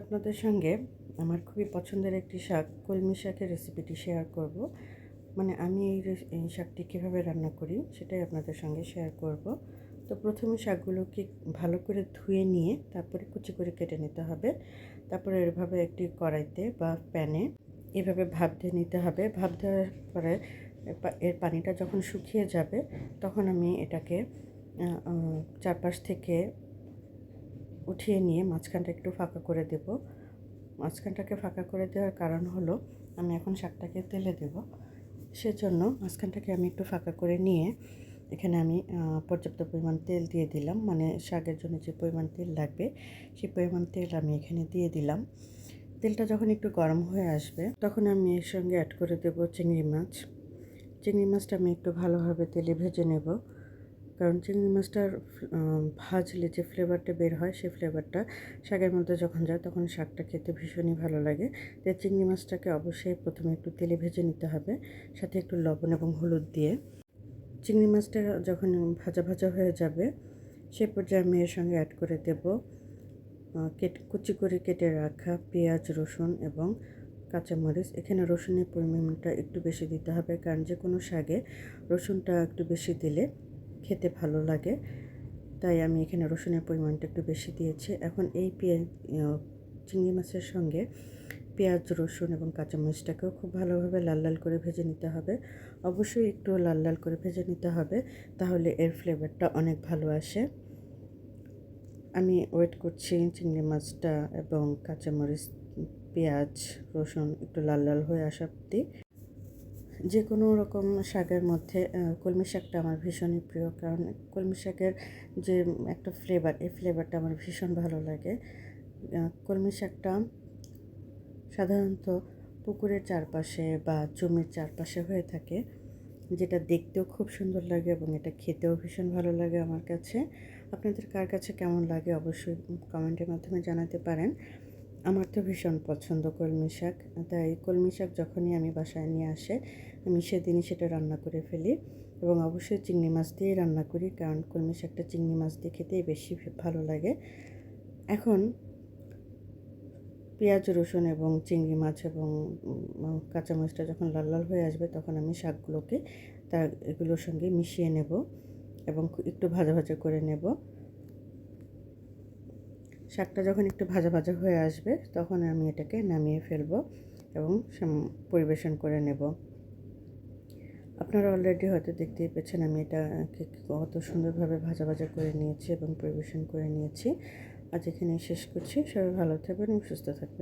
আপনাদের সঙ্গে আমার খুবই পছন্দের একটি শাক, কলমি শাকের রেসিপিটি শেয়ার করব। মানে আমি এই শাকটি কীভাবে রান্না করি সেটাই আপনাদের সঙ্গে শেয়ার করব। তো প্রথমে শাকগুলোকে ভালো করে ধুয়ে নিয়ে তারপরে কুচি করে কেটে নিতে হবে। তারপরে এভাবে একটি কড়াইতে বা প্যানে এভাবে ভাপ দিয়ে নিতে হবে। ভাপ দেওয়ার পরে এর পানিটা যখন শুকিয়ে যাবে তখন আমি এটাকে চারপাশ থেকে উঠিয়ে নিয়ে মাঝখানটা একটু ফাঁকা করে দেব। মাঝখানটাকে ফাঁকা করে দেওয়ার কারণ হলো, আমি এখন শাকটাকে তেলে দেব। সেজন্য মাঝখানটাকে আমি একটু ফাঁকা করে নিয়ে এখানে আমি পর্যাপ্ত পরিমাণ তেল দিয়ে দিলাম। মানে শাকের জন্য যে পরিমাণ তেল লাগবে, সেই পরিমাণ তেল আমি এখানে দিয়ে দিলাম। তেলটা যখন একটু গরম হয়ে আসবে, তখন আমি এর সঙ্গে অ্যাড করে দেব চিংড়ি মাছ। চিংড়ি মাছটা আমি একটু ভালোভাবে তেলে ভেজে নেব। কারণ চিংড়ি মাছটার ভাজলে যে ফ্লেভারটা বের হয় সেই ফ্লেভারটা শাকের মধ্যে যখন যায় তখন শাকটা খেতে ভীষণই ভালো লাগে। তাই চিংড়ি মাছটাকে অবশ্যই প্রথমে একটু তেলে ভেজে নিতে হবে, সাথে একটু লবণ এবং হলুদ দিয়ে। চিংড়ি মাছটা যখন ভাজা ভাজা হয়ে যাবে, সে পর্যায়ে আমি এর সঙ্গে অ্যাড করে দেব কেট, কুচি করে কেটে রাখা পেঁয়াজ, রসুন এবং কাঁচামরিচ। এখানে রসুনের পরিমাণটা একটু বেশি দিতে হবে, কারণ যে কোনো শাকে রসুনটা একটু বেশি দিলে খেতে ভালো লাগে। তাই আমি এখানে রসুনের পরিমাণটা একটু বেশি দিয়েছি। এখন এই পেঁয়াজ চিংড়ি মাছের সঙ্গে পেঁয়াজ, রসুন এবং কাঁচামরিচটাকেও খুব ভালোভাবে লাল লাল করে ভেজে নিতে হবে। অবশ্যই একটু লাল লাল করে ভেজে নিতে হবে, তাহলে এর ফ্লেভারটা অনেক ভালো আসে। আমি ওয়েট করছি চিংড়ি মাছটা এবং কাঁচামরিচ, পেঁয়াজ, রসুন একটু লাল লাল হয়ে আসা অব্দি যে কোনো রকম শাকের মধ্যে কলমি শাকটা আমার ভীষণই প্রিয়। কারণ কলমি শাকের যে একটা ফ্লেভার এই ফ্লেভারটা আমার ভীষণ ভালো লাগে। কলমি শাকটা সাধারণত পুকুরের চারপাশে বা জমির চারপাশে হয়ে থাকে, যেটা দেখতেও খুব সুন্দর লাগে এবং এটা খেতেও ভীষণ ভালো লাগে আমার কাছে। আপনাদের কার কাছে কেমন লাগে অবশ্যই কমেন্টের মাধ্যমে জানাতে পারেন। আমার তো ভীষণ পছন্দ কলমি শাক, তাই কলমি শাক যখনই আমি বাসায় নিয়ে আসে, আমি সেদিনই সেটা রান্না করে ফেলি। এবং অবশ্যই চিংড়ি মাছ দিয়েই রান্না করি, কারণ কলমি শাকটা চিংড়ি মাছ দিয়ে খেতেই বেশি ভালো লাগে। এখন পেঁয়াজ, রসুন এবং চিংড়ি মাছ এবং কাঁচামরিচটা যখন লাল লাল হয়ে আসবে, তখন আমি শাকগুলোকে তার এগুলোর সঙ্গে মিশিয়ে নেব এবং একটু ভাজা ভাজা করে নেব। শাকটা যখন একটু ভাজা ভাজা হয়ে আসবে, তখন আমি এটাকে নামিয়ে ফেলব এবং পরিবেশন করে নেব। আপনারা অলরেডি হয়তো দেখতেই পেয়েছেন আমি এটাকে কত সুন্দরভাবে ভাজা ভাজা করে নিয়েছি এবং পরিবেশন করে নিয়েছি। আজ এখানে শেষ করছি। সবাই ভালো থাকবেন এবং সুস্থ থাকবেন।